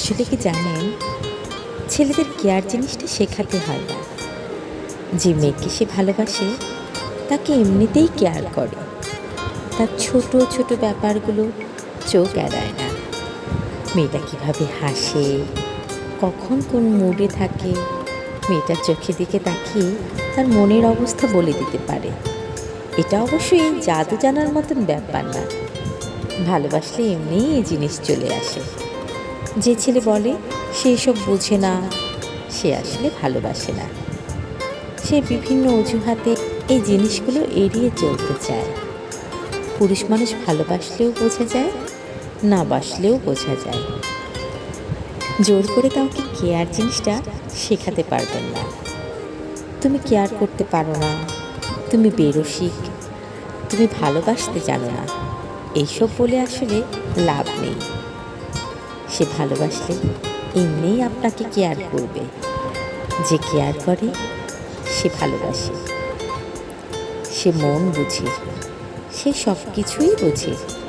আসলে কি জানেন? ছেলেদের কেয়ার জিনিসটা শেখাতে হয় না। যে মেয়েকে সে ভালোবাসে, তাকে এমনিতেই কেয়ার করে। তার ছোট ছোট ব্যাপারগুলো চোখ এড়ায় না। মেয়েটা কীভাবে হাসে, কখন কোন মুডে থাকে, মেয়েটার চোখের দিকে তাকিয়ে তার মনের অবস্থা বলে দিতে পারে। এটা অবশ্যই জাদু জানার মতন ব্যাপার না। ভালোবাসলে এমনিই এই জিনিস চলে আসে। যে ছেলে বলে, সে সব বোঝে না। সে আসলে ভালোবাসে না। সে বিভিন্ন অজুহাতে এই জিনিসগুলো এড়িয়ে চলতে চায়। পুরুষ মানুষ ভালোবাসলেও বোঝা যায়, না বাসলেও বোঝা যায়। জোর করে কাউকে কেয়ার জিনিসটা শেখাতে পারবেন না। তুমি কেয়ার করতে পারো না। তুমি বেরসিক। তুমি ভালোবাসতে জানো না। এইসব বলে আসলে লাভ নেই। সে ভালোবাসলে এমনিই আপনাকে কেয়ার করবে। যে কেয়ার করে, সে ভালোবাসে। সে মন বুঝে। সে সব কিছুই বোঝে।